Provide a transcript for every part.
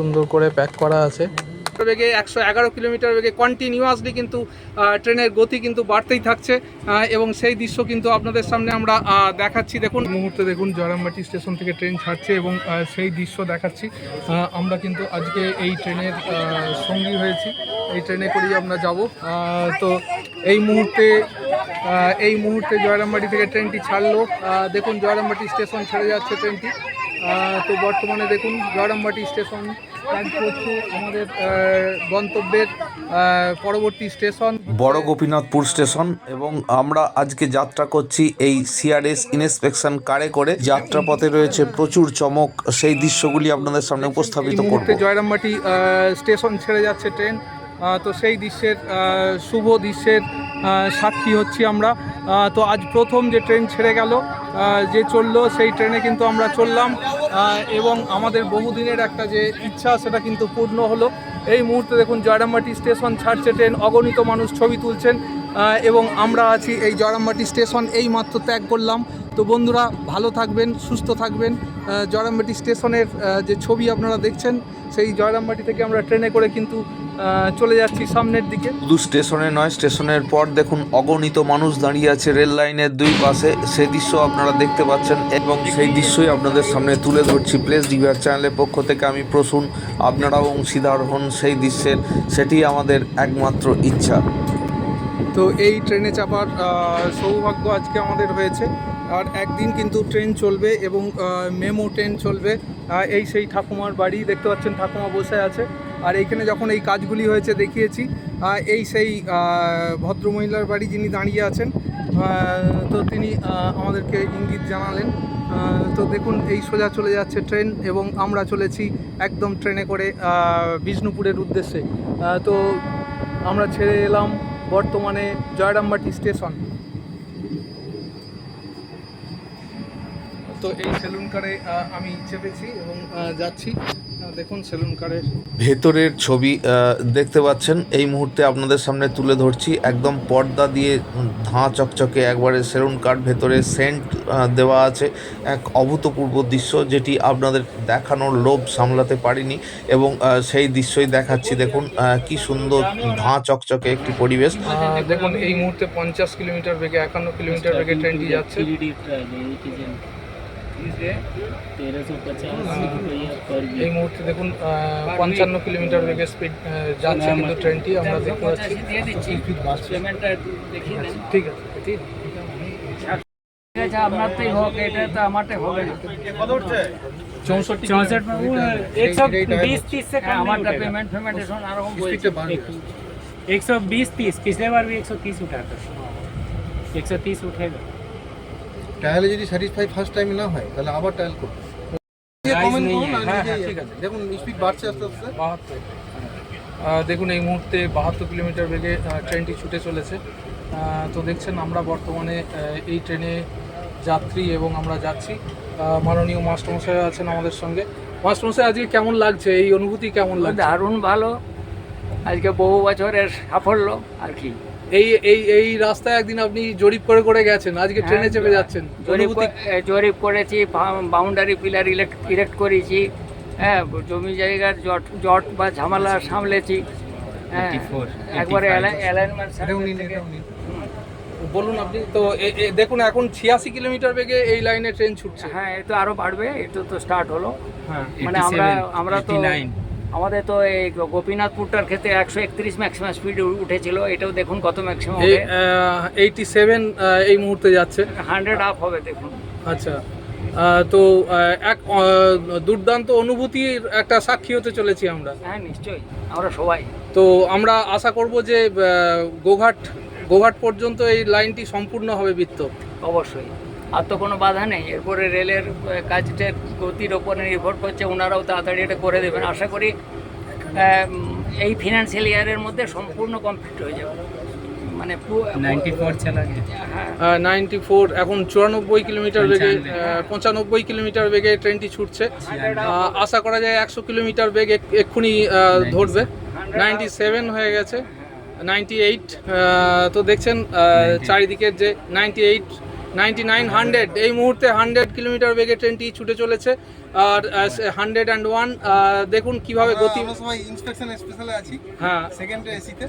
সুন্দর করে প্যাক করা আছে। বেগে একশো এগারো কিলোমিটার বেগে কন্টিনিউয়াসলি কিন্তু ট্রেনের গতি কিন্তু বাড়তেই থাকছে এবং সেই দৃশ্য কিন্তু আপনাদের সামনে আমরা দেখাচ্ছি। দেখুন মুহূর্তে দেখুন জয়রামবাটি স্টেশন থেকে ট্রেন ছাড়ছে এবং সেই দৃশ্য দেখাচ্ছি। আমরা কিন্তু আজকে এই ট্রেনের সঙ্গী হয়েছি। এই ট্রেনে করেই আমরা যাব। তো এই মুহূর্তে এই মুহূর্তে জয়রামবাটি থেকে ট্রেনটি ছাড়লো। দেখুন জয়রামবাটি স্টেশন ছেড়ে যাচ্ছে ট্রেনটি। তো বর্তমানে দেখুন জয়রামবাটি স্টেশন করছে আমাদের গন্তব্যের পরবর্তী স্টেশন। বড় গোপীনাথপুর স্টেশন এবং আমরা আজকে যাত্রা করছি এই সিআরএস ইন্সপেকশন কারে করে। যাত্রাপথে রয়েছে প্রচুর চমক সেই দৃশ্যগুলি আপনাদের সামনে উপস্থাপিত করব মুহূর্তে জয়রামবাটি স্টেশন ছেড়ে যাচ্ছে ট্রেন তো সেই দৃশ্যের শুভ দৃশ্যের সাক্ষী হচ্ছি আমরা। তো আজ প্রথম যে ট্রেন ছেড়ে গেল যে চলল, সেই ট্রেনে কিন্তু আমরা চললাম। এবং আমাদের বহুদিনের একটা যে ইচ্ছা, সেটা কিন্তু পূর্ণ হলো। এই মুহূর্তে দেখুন, জয়রামবাটি স্টেশন ছাড়ছে ট্রেন। অগণিত মানুষ ছবি তুলছেন। এবং আমরা আছি এই জয়রামবাটি স্টেশন এই মাত্র ত্যাগ করলাম। তো বন্ধুরা ভালো থাকবেন সুস্থ থাকবেন। জয়রামবাটি স্টেশনের যে ছবি আপনারা দেখছেন সেই জয়রামবাটি থেকে আমরা ট্রেনে করে কিন্তু চলে যাচ্ছি সামনের দিকে। শুধু স্টেশনে নয় স্টেশনের পর দেখুন অগণিত মানুষ দাঁড়িয়ে আছে রেল লাইনের দুই পাশে। সেই দৃশ্য আপনারা দেখতে পাচ্ছেন এবং সেই দৃশ্যই আপনাদের সামনে তুলে ধরছি। প্লেস ডিভিআর চ্যানেলের পক্ষ থেকে আমি প্রসূন। আপনারাও অংশীদার হন সেই দৃশ্যের। সেটি আমাদের একমাত্র ইচ্ছা। তো এই ট্রেনে চাপার সৌভাগ্য আজকে আমাদের হয়েছে। আর একদিন কিন্তু ট্রেন চলবে এবং মেমো ট্রেন চলবে। এই সেই ঠাকুমার বাড়ি, দেখতে পাচ্ছেন ঠাকুমা বসে আছে। আর এইখানে যখন এই কাজগুলি হয়েছে দেখিয়েছি এই সেই ভদ্রমহিলার বাড়ি যিনি দাঁড়িয়ে আছেন তো তিনি আমাদেরকে ইঙ্গিত জানালেন। তো দেখুন, এই সোজা চলে যাচ্ছে ট্রেন এবং আমরা চলেছি একদম ট্রেনে করে বিষ্ণুপুরের উদ্দেশ্যে। তো আমরা ছেড়ে এলাম বর্তমানে জয়রামবাটি স্টেশন তো এই সেলুন কারে আমি চেপেছি এবং যাচ্ছি। দেখুন সেলুন কারের ভেতরের ছবি দেখতে পাচ্ছেন। এই মুহূর্তে আপনাদের সামনে তুলে ধরছি। একদম পর্দা দিয়ে ধাঁ চকচকে একবারে সেলুন কার্ড ভেতরে সেন্ট দেওয়া আছে। এক অভূতপূর্ব দৃশ্য যেটি আপনাদের দেখানোর লোভ সামলাতে পারিনি এবং সেই দৃশ্যই দেখাচ্ছি। দেখুন কি সুন্দর ধাঁ চকচকে একটি পরিবেশ। দেখুন এই মুহূর্তে পঞ্চাশ কিলোমিটার বেগে একান্ন কিলোমিটার বেগে ট্রেনটি যাচ্ছে। तेरह सौ पचास रुपया पर এই মুহূর্তে দেখুন আহ, পঞ্চান্ন কিলোমিটার বেগে স্পিড যাচ্ছে কিন্তু ট্রেনটি আমরা দেখতে পাচ্ছি স্পিড বাড়ছে পেমেন্টটা দেখিয়ে দেন ঠিক আছে ঠিক ঠিক আছে আপনারটাই হোক এটা তো আমারটাই হবে না চৌষট্টি চৌষট্ট एक सौ এইটা बीस तीस से कम हमारा पेमेंट पेमेंट আর রকম স্পিডটা বাড়বে एक सौ बीस तीस पिछले बार भी एक सौ तीस उठा था एक सौ तीस उठेगा ট্রায়ালে যদি স্যাটিসফাই ফার্স্ট টাইম না হয় তাহলে আবার ট্রায়াল করুন কমেন্ট করুন আর হ্যাঁ, হ্যাঁ, ঠিক আছে। দেখুন স্পিড বাড়ছে আস্তে আস্তে। বাহাত্তর। দেখুন এই মুহূর্তে বাহাত্তর কিলোমিটার বেগে ট্রেনটি ছুটে চলেছে। তো দেখছেন আমরা বর্তমানে এই ট্রেনে যাত্রী এবং আমরা যাচ্ছি। মাননীয় মাস্টারমশাই আছেন আমাদের সঙ্গে। মাস্টারমশাই আজকে কেমন লাগছে? এই অনুভূতি কেমন লাগছে? দারুণ ভালো। আজকে বহু বছরের সাফল্য আর কি? এই এই এই রাস্তায় একদিন আপনি জরিপ করে করে গেছেন। আজকে ট্রেনে হ্যাঁ, চেপে যাচ্ছেন। জরিপ করেছি বাউন্ডারি পিলার ইলেক্ট ইরেক্ট করেছি। হ্যাঁ জমি জায়গার জট জট বা ঝামেলা সামলেছি। হ্যাঁ একবারে অ্যালাইনমেন্ট বলুন আপনি তো দেখুন এখন ছিয়াশি কিলোমিটার বেগে এই লাইনে ট্রেন ছুটছে। হ্যাঁ এ তো আরও বাড়বে এটা তো স্টার্ট হলো। হ্যাঁ মানে আমরা আমরা তো আমাদের তো এই গোপীনাথপুরটার ক্ষেত্রে একশো একত্রিশ ম্যাক্সিমাম স্পিড উঠেছিল এটাও দেখুন কত ম্যাক্সিমাম এইটি সেভেন এই মুহূর্তে যাচ্ছে। হান্ড্রেড আপ হবে দেখুন। আচ্ছা। তো এক দুর্দান্ত অনুভূতির একটা সাক্ষী হতে চলেছি আমরা। হ্যাঁ নিশ্চয়ই। আমরা সবাই। তো আমরা আশা করব যে গোঘাট গোঘাট পর্যন্ত এই লাইনটি সম্পূর্ণ হবে বৃত্ত। অবশ্যই। আর তো কোনো বাধা নেই। এরপরে রেলের কাজটার গতির ওপরে নির্ভর করছে ওনারাও তাড়াতাড়ি এটা করে দেবেন। আশা করি এই ফিনান্সিয়াল ইয়ারের মধ্যে সম্পূর্ণ কমপ্লিট হয়ে যাবে। মানে নাইনটি ফোর হ্যাঁ। নাইনটি ফোর এখন চুরানব্বই কিলোমিটার বেগে পঁচানব্বই কিলোমিটার বেগে ট্রেনটি ছুটছে। আশা করা যায় একশো কিলোমিটার বেগ এক্ষুনি ধরবে। নাইনটি সেভেন হয়ে গেছে। নাইনটি এইট তো দেখছেন চারিদিকের যে ninety eight ninety nine hundred. এই মুহূর্তে হান্ড্রেড কিলোমিটার বেগে ট্রেনটি ছুটে চলেছে। আর হান্ড্রেড অ্যান্ড ওয়ান দেখুন কীভাবে গতি আমরা সবাই ইন্সপেকশন স্পেশালে আছি। হ্যাঁ। সেকেন্ড এসিতে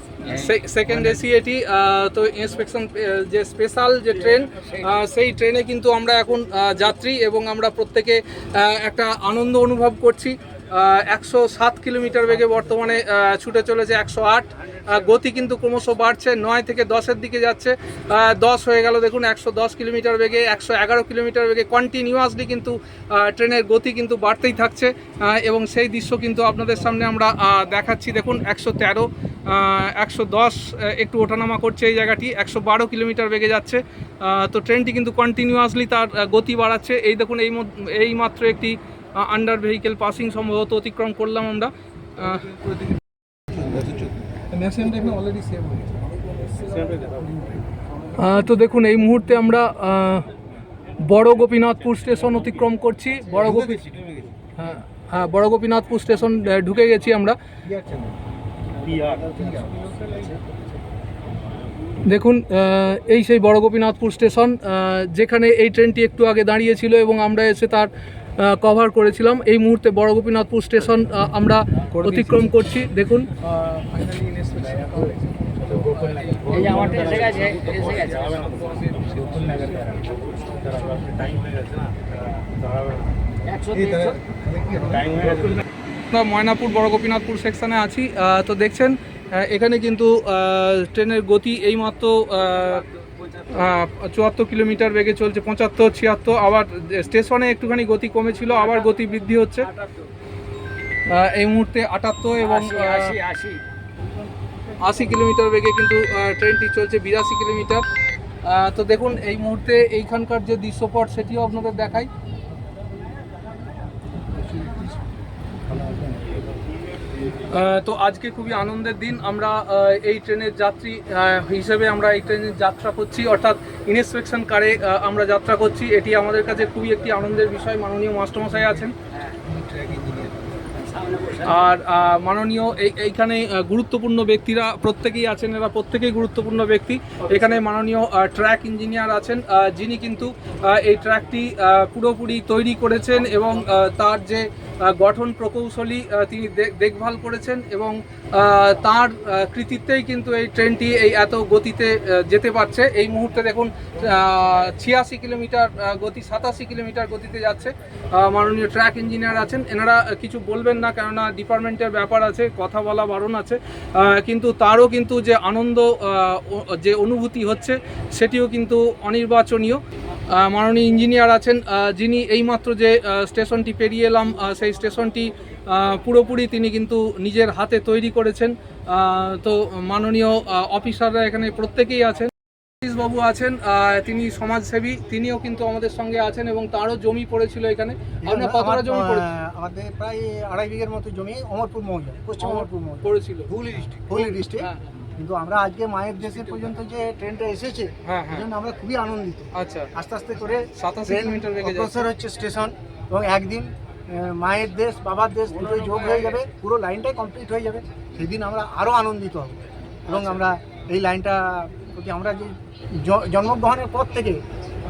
সেকেন্ড এসি এটি তো ইন্সপেকশন যে স্পেশাল যে ট্রেন সেই ট্রেনে কিন্তু আমরা এখন যাত্রী এবং আমরা প্রত্যেকে একটা আনন্দ অনুভব করছি। একশো সাত কিলোমিটার বেগে বর্তমানে ছুটে চলেছে একশো আট। গতি কিন্তু ক্রমশ বাড়ছে, নয় থেকে দশের দিকে যাচ্ছে। দশ হয়ে গেল, দেখুন, একশো দশ কিলোমিটার বেগে, একশো এগারো কিলোমিটার বেগে কন্টিনিউয়াসলি কিন্তু ট্রেনের গতি কিন্তু বাড়তেই থাকছে। এবং সেই দৃশ্য কিন্তু আপনাদের সামনে আমরা দেখাচ্ছি। দেখুন, একশো তেরো একশো দশ একটু ওঠানামা করছে এই জায়গাটি, একশো বারো কিলোমিটার বেগে যাচ্ছে। তো ট্রেনটি কিন্তু কন্টিনিউয়াসলি তার গতি বাড়াচ্ছে। এই দেখুন, এই এই মাত্র একটি আন্ডার ভেহিকেল পাসিং সম্ভবত অতিক্রম করলাম আমরা। তো দেখুন এই মুহূর্তে আমরা বড় গোপীনাথপুর স্টেশন অতিক্রম করছি। বড় গোপী হ্যাঁ হ্যাঁ বড় গোপীনাথপুর স্টেশন ঢুকে গেছি আমরা। দেখুন এই সেই বড় গোপীনাথপুর স্টেশন যেখানে এই ট্রেনটি একটু আগে দাঁড়িয়েছিল এবং আমরা এসে তার কভার করেছিলাম। এই মুহূর্তে বড় গোপীনাথপুর স্টেশন আমরা অতিক্রম করছি। দেখুন। ময়নাপুর বড় গোপীনাথপুর সেকশনে আছি তো দেখছেন এখানে কিন্তু ট্রেনের গতি এইমাত্র চুয়াত্তর কিলোমিটার বেগে চলছে পঁচাত্তর ছিয়াত্তর আবার স্টেশনে একটুখানি গতি কমেছিল আবার গতি বৃদ্ধি হচ্ছে। এই মুহূর্তে আটাত্তর এবং আশি কিলোমিটার বেগে কিন্তু ট্রেনটি চলছে বিরাশি কিলোমিটার। তো দেখুন এই মুহূর্তে এইখানকার যে দৃশ্যপট সেটিও আপনাদের দেখাই। তো আজকে খুবই আনন্দের দিন। আমরা এই ট্রেনের যাত্রী হিসেবে আমরা এই ট্রেনের যাত্রা করছি। অর্থাৎ ইনস্পেকশন কারে আমরা যাত্রা করছি। এটি আমাদের কাছে খুবই একটি আনন্দের বিষয়। মাননীয় মাস্টারমশাই আছেন। আর মাননীয় এই, এইখানে গুরুত্বপূর্ণ ব্যক্তিরা প্রত্যেকেই আছেন। এরা প্রত্যেকেই গুরুত্বপূর্ণ ব্যক্তি। এখানে মাননীয় ট্র্যাক ইঞ্জিনিয়ার আছেন। যিনি কিন্তু এই ট্র্যাকটি পুরোপুরি তৈরি করেছেন এবং তার যে গঠন প্রকৌশলী তিনি দেখভাল করেছেন এবং তার কৃতিত্বেই কিন্তু এই ট্রেনটি এই এত গতিতে যেতে পারছে। এই মুহূর্তে দেখুন ছিয়াশি কিলোমিটার গতি, সাতাশি কিলোমিটার গতিতে যাচ্ছে। মাননীয় ট্র্যাক ইঞ্জিনিয়ার আছেন। এনারা কিছু বলবেন না, কেননা ডিপার্টমেন্টের ব্যাপার আছে, কথা বলা বারণ আছে। কিন্তু তারও কিন্তু যে আনন্দ যে অনুভূতি হচ্ছে, সেটিও কিন্তু অনির্বাচনীয়। মাননীয় ইঞ্জিনিয়ার আছেন যিনি এইমাত্র যে স্টেশনটি পেরিয়ে এলাম সেই স্টেশনটি পুরোপুরি তিনি কিন্তু নিজের হাতে তৈরি করেছেন। তো মাননীয় অফিসাররা এখানে প্রত্যেকেই আছেন। বাবু আছেন তিনি সমাজসেবী তিনিও কিন্তু আমাদের সঙ্গে আছেন এবং তারও জমি পড়েছিল এখানে। আপনার কতটা জমি পড়ে- আমাদের প্রায় আড়াই বিঘের মতো জমি অমরপুর মৌজা পশ্চিম অমরপুর মৌজা পড়েছিল। হুগলি ডিস্ট্রিক্ট হুগলি ডিস্ট্রিক্ট কিন্তু আমরা আজকে মায়ের দেশে পর্যন্ত যে ট্রেনটা এসেছে হ্যাঁ হ্যাঁ। সেজন্য আমরা খুবই আনন্দিত। আচ্ছা। আস্তে আস্তে করে ট্রেন অগ্রসর হচ্ছে স্টেশন এবং একদিন মায়ের দেশ বাবার দেশ দুটোই যোগ হয়ে যাবে পুরো লাইনটাই কমপ্লিট হয়ে যাবে। সেদিন আমরা আরও আনন্দিত হব। এবং আচ্ছা। আমরা এই লাইনটা প্রতি আমরা যে জন্মগ্রহণের পর থেকে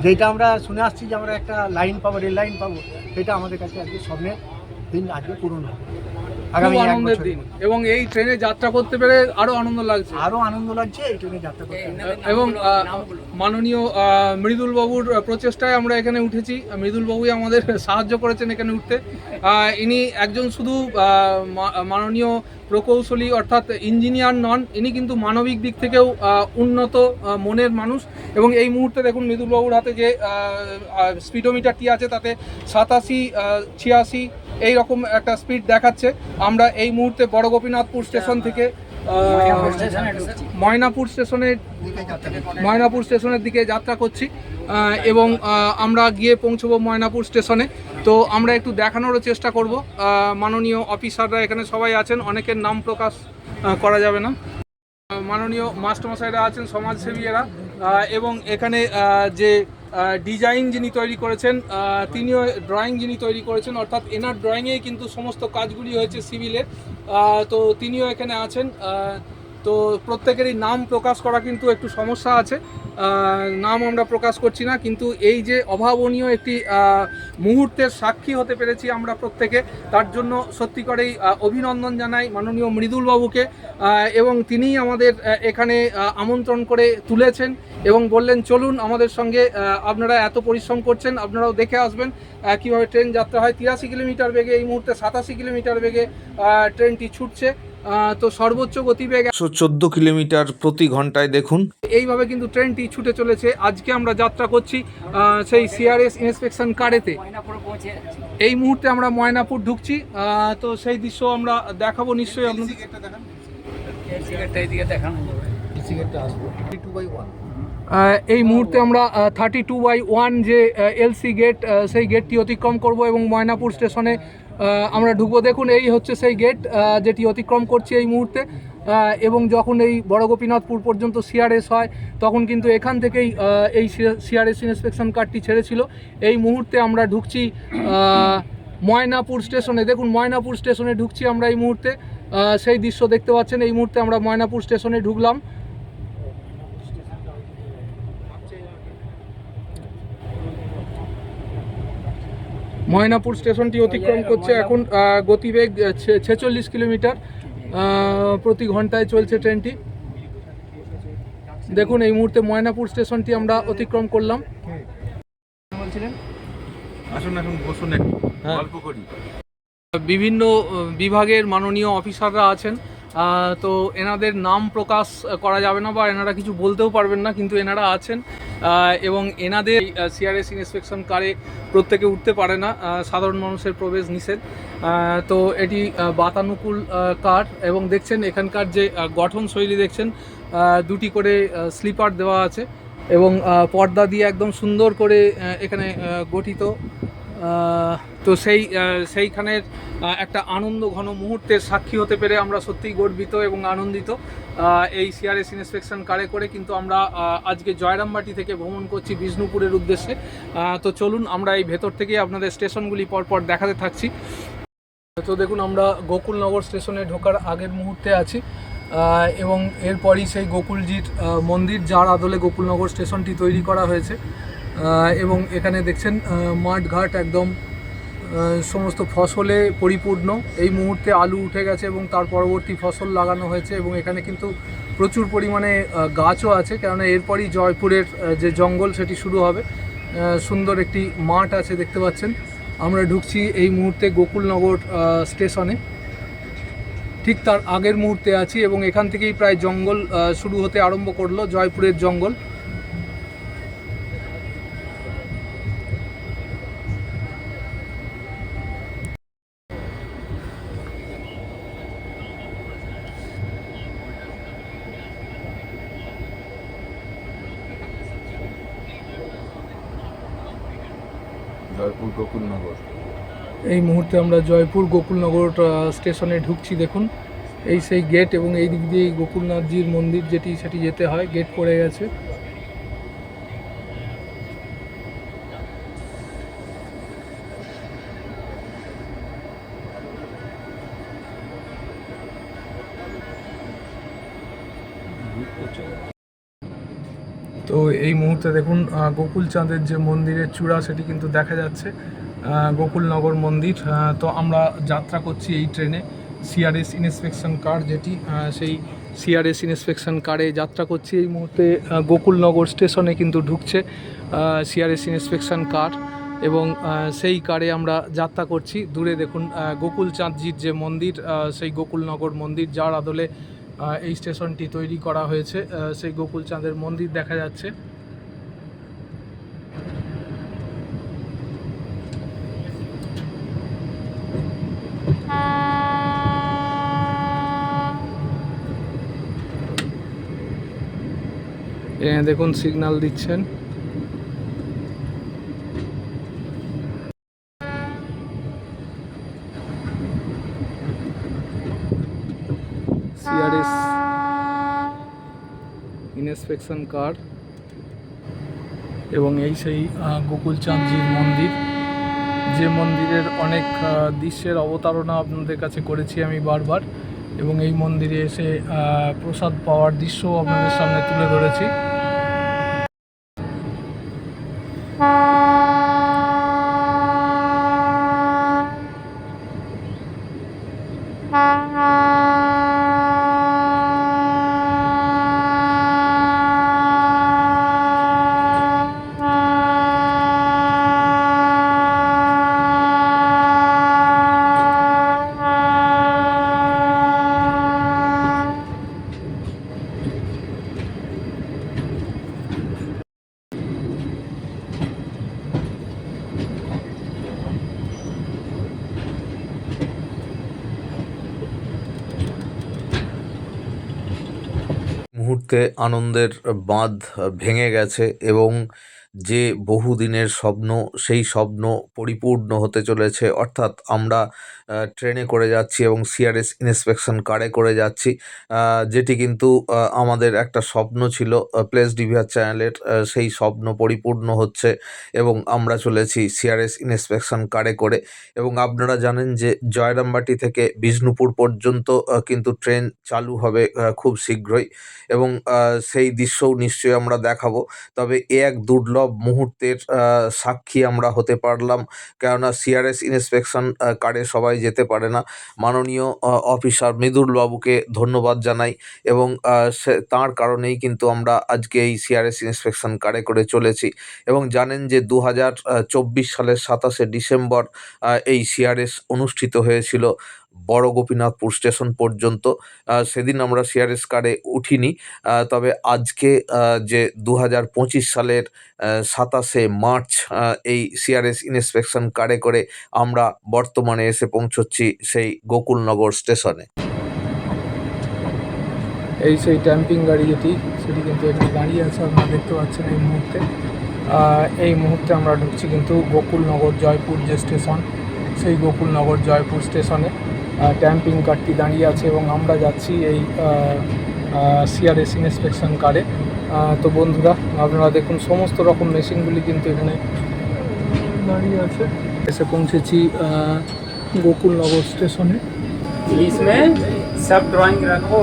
যেটা আমরা শুনে আসছি যে আমরা একটা লাইন পাবো রেল লাইন পাবো সেটা আমাদের কাছে আজকে স্বপ্নের দিন আজকে পূরণ হবে। খুব এক আনন্দের বছর। দিন। এবং এই ট্রেনে যাত্রা করতে পেরে আরও আনন্দ লাগছে। আরও আনন্দ লাগছে এই ট্রেনে যাত্রা করতে। এবং আহ, মাননীয় আহ, মৃদুল বাবুর প্রচেষ্টায় আমরা এখানে উঠেছি। মৃদুল বাবুই আমাদের সাহায্য করেছেন এখানে উঠতে। আহ, ইনি একজন শুধু আহ, মা- মাননীয় প্রকৌশলী অর্থাৎ ইঞ্জিনিয়ার নন ইনি কিন্তু মানবিক দিক থেকেও আহ, উন্নত আহ, মনের মানুষ। এবং এই মুহূর্তে দেখুন মৃদুল বাবুর হাতে যে স্পিডোমিটারটি আছে তাতে সাতাশি ছিয়াশি এই রকম একটা স্পিড দেখাচ্ছে। আমরা এই মুহূর্তে বড় গোপীনাথপুর স্টেশন থেকে ময়নাপুর স্টেশনের ময়নাপুর স্টেশনের দিকে যাত্রা করছি এবং আমরা গিয়ে পৌঁছবো ময়নাপুর স্টেশনে। তো আমরা একটু দেখানোরও চেষ্টা করব। মাননীয় অফিসাররা এখানে সবাই আছেন, অনেকের নাম প্রকাশ করা যাবে না। মাননীয় মাস্টারমশাইরা আছেন সমাজসেবী এরা এবং এখানে যে ডিজাইন যিনি তৈরি করেছেন তিনিও ড্রয়িং যিনি তৈরি করেছেন, অর্থাৎ এনার ড্রয়িংয়েই কিন্তু সমস্ত কাজগুলি হয়েছে সিভিলের। তো তিনিও এখানে আছেন। তো প্রত্যেকেরই নাম প্রকাশ করা কিন্তু একটু সমস্যা আছে। নাম আমরা প্রকাশ করছি না, কিন্তু এই যে অভাবনীয় একটি মুহূর্তের সাক্ষী হতে পেরেছি আমরা প্রত্যেকে, তার জন্য সত্যি করেই অভিনন্দন জানাই মাননীয় মৃদুল বাবুকে এবং তিনিই আমাদের এখানে আমন্ত্রণ করে তুলেছেন এবং বললেন, চলুন আমাদের সঙ্গে আপনারা এত পরিশ্রম করছেন, আপনারাও দেখে আসবেন কীভাবে ট্রেন যাত্রা হয়। তিরাশি কিলোমিটার বেগে, এই মুহূর্তে সাতাশি কিলোমিটার বেগে ট্রেনটি ছুটছে। তো সর্বোচ্চ গতিবেগ একশো চোদ্দ কিলোমিটার প্রতি ঘন্টায় দেখুন। এইভাবে কিন্তু ট্রেনটি ছুটে চলেছে। আজকে আমরা যাত্রা করছি সেই সিআরএস ইন্সপেকশন কারেতে। এই মুহূর্তে আমরা ময়নাপুর ঢুকছি। তো সেই দৃশ্য আমরা দেখাবো নিশ্চয়ই আপনাদের। এই মুহূর্তে আমরা থার্টি টু বাই ওয়ান যে এলসি গেট সেই গেটটি অতিক্রম করব এবং ময়নাপুর স্টেশনে আমরা ঢুকবো। দেখুন, এই হচ্ছে সেই গেট যেটি অতিক্রম করছি এই মুহূর্তে। এবং যখন এই বড় গোপীনাথপুর পর্যন্ত সিআরএস হয়, তখন কিন্তু এখান থেকেই এই সিআরএস ইন্সপেকশন কার্ডটি ছেড়েছিল। এই মুহূর্তে আমরা ঢুকছি ময়নাপুর স্টেশনে। দেখুন, ময়নাপুর স্টেশনে ঢুকছি আমরা এই মুহূর্তে। সেই দৃশ্য দেখতে পাচ্ছেন। এই মুহূর্তে আমরা ময়নাপুর স্টেশনে ঢুকলাম। ময়নাপুর স্টেশনটি অতিক্রম করছে এখন গতিবেগ ছেচল্লিশ কিলোমিটার প্রতি ঘন্টায় চলছে ট্রেনটি। দেখুন এই মুহূর্তে ময়নাপুর স্টেশনটি আমরা অতিক্রম করলাম। আসুন এখন বসুন গল্প করি। বিভিন্ন বিভাগের মাননীয় অফিসাররা আছেন। তো এনাদের নাম প্রকাশ করা যাবে না বা এনারা কিছু বলতেও পারবেন না, কিন্তু এনারা আছেন এবং এনাদের সিআরএস ইন্সপেকশন কারে প্রত্যেকে উঠতে পারে না সাধারণ মানুষের প্রবেশ নিষেধ। তো এটি বাতানুকূল কার, এবং দেখছেন এখানকার যে গঠন শৈলী দেখছেন দুটি করে স্লিপার দেওয়া আছে, এবং পর্দা দিয়ে একদম সুন্দর করে এখানে গঠিত তো সেই সেইখানের একটা আনন্দ ঘন মুহূর্তের সাক্ষী হতে পেরে আমরা সত্যিই গর্বিত এবং আনন্দিত। এই সিআরএস ইন্সপেকশন কারে করে কিন্তু আমরা আজকে জয়রামবাটি থেকে ভ্রমণ করছি বিষ্ণুপুরের উদ্দেশ্যে। তো চলুন আমরা এই ভেতর থেকে আপনাদের স্টেশনগুলি পরপর দেখাতে থাকছি। তো দেখুন আমরা গোকুলনগর স্টেশনে ঢোকার আগের মুহূর্তে আছি। এবং এরপরই সেই গোকুলজির মন্দির যার আদলে গোকুলনগর স্টেশনটি তৈরি করা হয়েছে। এবং এখানে দেখছেন আহ, মাঠ ঘাট একদম সমস্ত ফসলে পরিপূর্ণ। এই মুহূর্তে আলু উঠে গেছে এবং তার পরবর্তী ফসল লাগানো হয়েছে এবং এখানে কিন্তু প্রচুর পরিমাণে গাছও আছে। কেননা এরপরই জয়পুরের যে জঙ্গল, সেটি শুরু হবে। সুন্দর একটি মাঠ আছে, দেখতে পাচ্ছেন। আমরা ঢুকছি এই মুহূর্তে গোকুলনগর স্টেশনে। ঠিক তার আগের মুহূর্তে আছি এবং এখান থেকেই প্রায় জঙ্গল শুরু হতে আরম্ভ করল জয়পুরের জঙ্গল জয়পুর গোকুলনগর এই মুহূর্তে আমরা জয়পুর গোকুলনগর স্টেশনে ঢুকছি, দেখুন। এই সেই গেট এবং এই দিক দিয়ে গোকুলনাথজির মন্দির যেটি, সেটি যেতে হয়, গেট পড়ে গেছে। তো এই মুহূর্তে দেখুন গোকুল চাঁদের যে মন্দিরের চূড়া, সেটি কিন্তু দেখা যাচ্ছে। গোকুলনগর মন্দির তো আমরা যাত্রা করছি এই ট্রেনে। সিআরএস ইন্সপেকশন কার যেটি সেই সিআরএস ইন্সপেকশন কারে যাত্রা করছি। এই মুহূর্তে গোকুলনগর স্টেশনে কিন্তু ঢুকছে সিআরএস ইন্সপেকশন কার এবং সেই কারে আমরা যাত্রা করছি। দূরে দেখুন গোকুল চাঁদজির যে মন্দির সেই গোকুলনগর মন্দির, যার আদলে এই স্টেশনটি তৈরি করা হয়েছে। সেই গোকুল চাঁদের মন্দির দেখা যাচ্ছে। দেখুন সিগন্যাল দিচ্ছেন। সিআরএস ইন্সপেকশন কার এবং এই সেই গোকুলচাঁদজির মন্দির। যে মন্দিরের অনেক দৃশ্যের অবতারণা আপনাদের কাছে করেছি আমি বারবার এবং এই মন্দিরে এসে প্রসাদ পাওয়ার দৃশ্যও আপনাদের সামনে তুলে ধরেছি। মুহূর্তে আনন্দের বাঁধ ভেঙে গেছে এবং যে বহুদিনের স্বপ্ন, সেই স্বপ্ন পরিপূর্ণ হতে চলেছে। অর্থাৎ আমরা ট্রেনে করে যাচ্ছি এবং সিআরএস ইন্সপেকশন কারে করে যাচ্ছি। যেটি কিন্তু আমাদের একটা স্বপ্ন ছিল প্লেস ডিভিআর চ্যানেলের সেই স্বপ্ন পরিপূর্ণ হচ্ছে এবং আমরা চলেছি সিআরএস ইন্সপেকশন কারে করে। এবং আপনারা জানেন যে জয়রামবাটি থেকে বিষ্ণুপুর পর্যন্ত কিন্তু ট্রেন চালু হবে খুব শীঘ্রই। এবং সেই দৃশ্যও নিশ্চয়ই আমরা দেখাবো। তবে এ এক দুর্লভ মুহূর্তের সাক্ষী আমরা হতে পারলাম। কেননা সিআরএস ইন্সপেকশন কারে সবাই যেতে পারে না। মাননীয় অফিসার মৃদুল বাবুকে ধন্যবাদ জানাই এবং সে, তাঁর কারণেই কিন্তু আমরা আজকে এই সিআরএস ইন্সপেকশন কারে করে চলেছি এবং জানেন যে দু হাজার চব্বিশ সালের সাতাশে ডিসেম্বর এই সিআরএস অনুষ্ঠিত হয়েছিল। বড় গোপীনাথপুর স্টেশন পর্যন্ত সেদিন আমরা সিআরএস কারে উঠিনি। তবে আজকে যে দু হাজার পঁচিশ সালের সাতাশে মার্চ এই সিআরএস ইন্সপেকশন কারে করে আমরা বর্তমানে এসে পৌঁছচ্ছি সেই গোকুলনগর স্টেশনে। এই সেই ট্যাম্পিং গাড়ি যেটি, সেটি কিন্তু এখানে দাঁড়িয়ে আছে, আপনারা দেখতে পাচ্ছেন এই মুহূর্তে। এই মুহূর্তে আমরা ঢুকছি কিন্তু গোকুলনগর জয়পুর যে স্টেশন, সেই গোকুলনগর জয়পুর স্টেশনে। ট্যাম্পিং কার্ডটি দাঁড়িয়ে আছে এবং আমরা যাচ্ছি এই সিআরএস ইন্সপেকশন কার্ডে তো বন্ধুরা আপনারা দেখুন সমস্ত রকম মেশিনগুলি কিন্তু এখানে দাঁড়িয়ে আছে। এসে পৌঁছেছি গোকুলনগর স্টেশনে। ড্রয়িং রাখো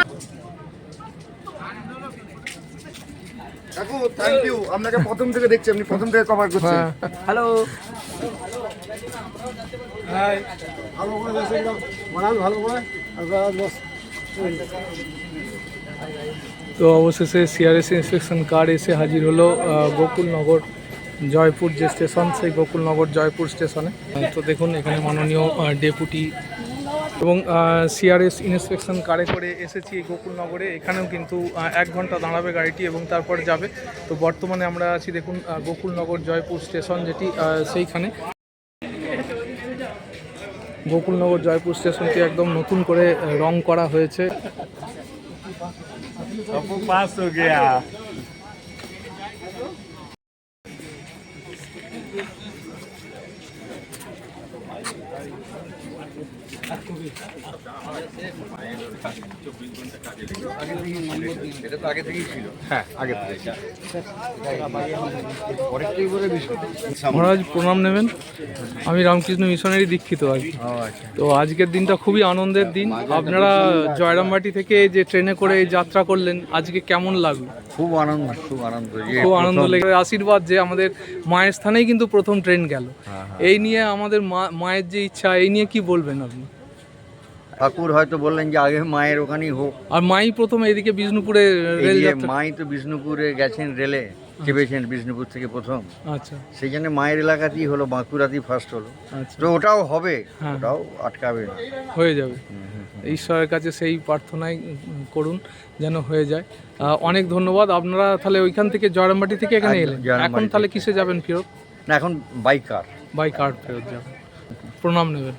কাকু থ্যাংক ইউ আপনাকে প্রথম থেকে দেখছি আপনি প্রথম থেকে কভার করছেন। হ্যালো ভালো করে একদম বানান ভালো করে। আর বস। তো অবশেষে সিআরএস ইন্সপেকশন কার এসে হাজির হলো গোকুলনগর জয়পুর যে স্টেশন সেই গোকুলনগর জয়পুর স্টেশনে তো দেখুন এখানে মাননীয় ডেপুটি এবং সিআরএস ইন্সপেকশন কারে করে এসেছি এই গোকুলনগরে। এখানেও কিন্তু এক ঘণ্টা দাঁড়াবে গাড়িটি এবং তারপর যাবে। তো বর্তমানে আমরা আছি, দেখুন গোকুলনগর জয়পুর স্টেশন যেটি সেইখানে। গোকুলনগর জয়পুর স্টেশনটি একদম নতুন করে রং করা হয়েছে। হ্যাঁ মহারাজ প্রণাম নেবেন। আমি রামকৃষ্ণ মিশনারি দীক্ষিত আর তো আজকের দিনটা খুবই আনন্দের দিন। আপনারা জয়রামবাটি থেকে যে ট্রেনে করে যাত্রা করলেন আজকে কেমন লাগল? খুব আনন্দ খুব আনন্দ। খুব আনন্দ লেগে আশীর্বাদ যে আমাদের মায়ের স্থানেই কিন্তু প্রথম ট্রেন গেল। হ্যাঁ, হ্যাঁ। এই নিয়ে আমাদের মায়ের যে ইচ্ছা এই নিয়ে কি বলবেন আপনি? ঠাকুর হয়তো বললেন যে আগে মায়ের ওখানেই হোক। আর মাই প্রথম এদিকে বিষ্ণুপুরে রেল মাই তো বিষ্ণুপুরে গেছেন রেলে চেপেছেন বিষ্ণুপুর থেকে প্রথম। আচ্ছা। সেই জন্য মায়ের এলাকাতেই হলো বাঁকুড়াতেই ফার্স্ট হলো। আচ্ছা। তো ওটাও হবে হ্যাঁ। ওটাও আটকাবে। না হয়ে যাবে। ঈশ্বরের কাছে সেই প্রার্থনাই করুন যেন হয়ে যায়। অনেক ধন্যবাদ। আপনারা তাহলে ওইখান থেকে জয়রামবাটি থেকে এখানে এলেন। এখন তাহলে কিসে যাবেন ফেরত? না এখন বাইকার বাই কার্ড ফেরত যাবেন। প্রণাম নেবেন।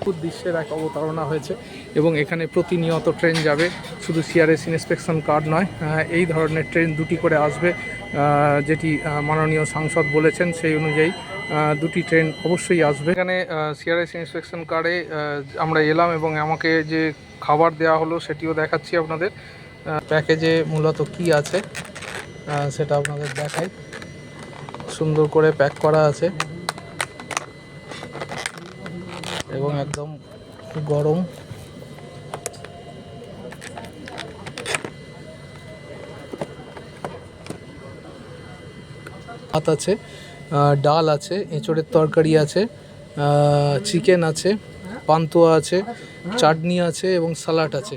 অদ্ভুত দৃশ্যের এক অবতারণা হয়েছে এবং এখানে প্রতিনিয়ত ট্রেন যাবে। শুধু সিআরএস ইন্সপেকশন কার্ড নয় এই ধরনের ট্রেন দুটি করে আসবে যেটি মাননীয় সাংসদ বলেছেন সেই অনুযায়ী দুটি ট্রেন অবশ্যই আসবে। এখানে সিআরএস ইন্সপেকশন কার্ডে আমরা এলাম এবং আমাকে যে খাবার দেওয়া হলো সেটিও দেখাচ্ছি আপনাদের। প্যাকেজে মূলত কি আছে সেটা আপনাদের দেখাই। সুন্দর করে প্যাক করা আছে। এবং একদম গরম। ভাত আছে ডাল আছে, এঁচড়ের তরকারি আছে চিকেন আছে, পান্তুয়া আছে, চাটনি আছে এবং স্যালাড আছে।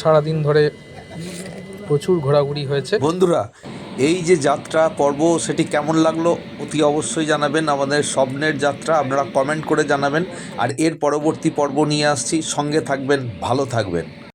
সারাদিন ধরে প্রচুর ঘোরাঘুরি হয়েছে। বন্ধুরা, এই যে যাত্রা পর্ব, সেটি কেমন লাগল? অতি অবশ্যই জানাবেন আমাদের স্বপ্নের যাত্রা, আপনারা কমেন্ট করে জানাবেন। আর এর পরবর্তী পর্ব নিয়ে আসছি। সঙ্গে থাকবেন, ভালো থাকবেন।